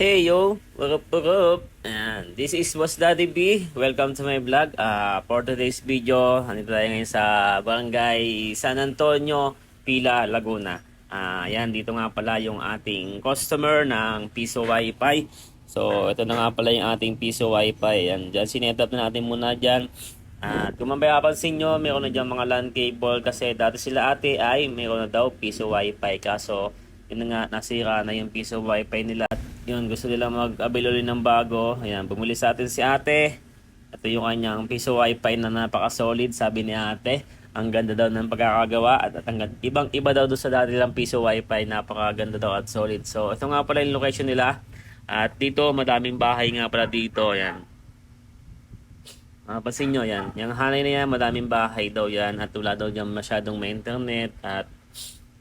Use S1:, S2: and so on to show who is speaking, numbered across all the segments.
S1: Hey yo, what up? And this is Was Daddy B. Welcome to my vlog. Ah, for today's video, nandito tayo ngayon sa Barangay San Antonio, Pila, Laguna. Ah, yan dito nga pala yung ating customer ng Piso Wi-Fi. So, ito na nga pala yung ating Piso Wi-Fi. Yan, dyan sinetap na natin muna dyan. At kung mapapansin nyo, meron na dyan mga LAN cable kasi dati sila ate ay meron na daw Piso Wi-Fi. Kaso, yun nga, nasira na yung Piso Wi-Fi nila. Yun, gusto nila mag-avail ng bago. Ayan, bumuli sa atin si ate. Ito yung kanyang Piso Wi-Fi na napaka-solid, sabi ni ate. Ang ganda daw ng pagkakagawa at, at ang ibang iba daw doon sa dati lang Piso Wi-Fi, napakaganda daw at solid. So, ito nga pala yung location nila. At dito, madaming bahay nga pala dito. Ayan. Mapapansin nyo, yan. Yung hanay na yan, madaming bahay daw yan. At wala daw dyan masyadong may internet. At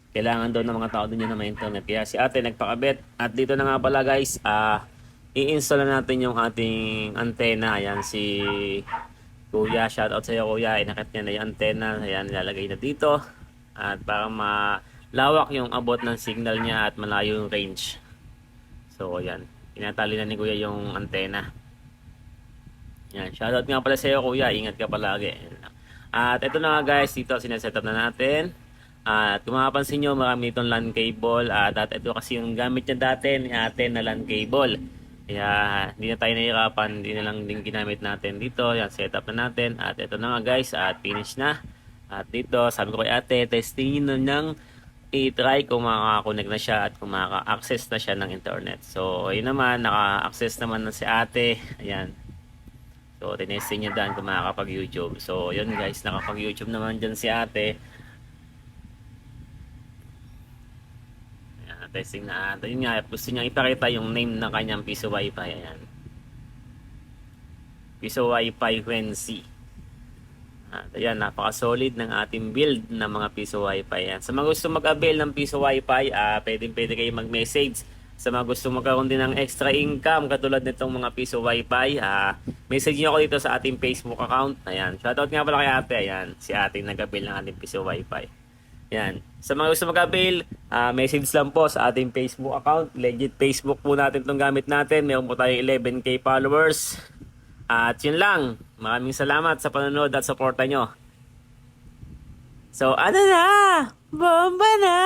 S1: kailangan daw ng mga tao din na may internet. Kaya si ate nagpakabit. At dito na nga pala guys, ah i-install na natin yung ating antena. Ayan si Kuya. Shoutout sa iyo Kuya. Inakit niya na yung antena. Ayan, nilalagay na dito. At para malawak yung abot ng signal niya at malayo yung range. So, ayan. Tinatali na ni Kuya yung antena. Yan, shoutout nga pala sa iyo kuya, ingat ka palagi. At ito na nga guys, dito sineset up na natin. At kung mapapansin nyo, marami itong LAN cable. At, at ito kasi yung gamit niya dati ni ate na LAN cable. Kaya hindi na tayo nahihirapan, hindi na lang din ginamit natin dito. Yan, set up na natin. At ito na nga guys, at finish na. At dito, sabi ko kay ate, testingin na niyang i-try kung makaka-connect na siya at kung makaka-access na siya ng internet. So, yun naman, naka-access naman na si ate. Ayan, So, tinesting niya daan kung makakapag-YouTube. So, yun guys, nakapag-YouTube naman dyan si ate. Ayan, testing na ate. Yun nga, gusto niya ipakita yung name ng kanyang piso wifi. Ayan. Piso wifi Quincy. At ayan, napaka-solid ng ating build ng mga piso wifi. Ayan. Sa mga gusto mag-avail ng piso wifi, ah, pwede, pwede kayo mag-message sa mga gusto magkaroon din ng extra income katulad nitong mga piso wifi, ah, message niyo ako dito sa ating Facebook account. Ayan, shoutout nga pala kay ate. Ayan, si ate nag-avail ng ating piso wifi. Ayan, sa mga gusto mag-avail, ah, message lang po sa ating Facebook account. Legit Facebook po natin itong gamit natin. Meron po tayong 11k followers. At yun lang. Maraming salamat sa panonood at suporta nyo. So, ano na? Bomba na!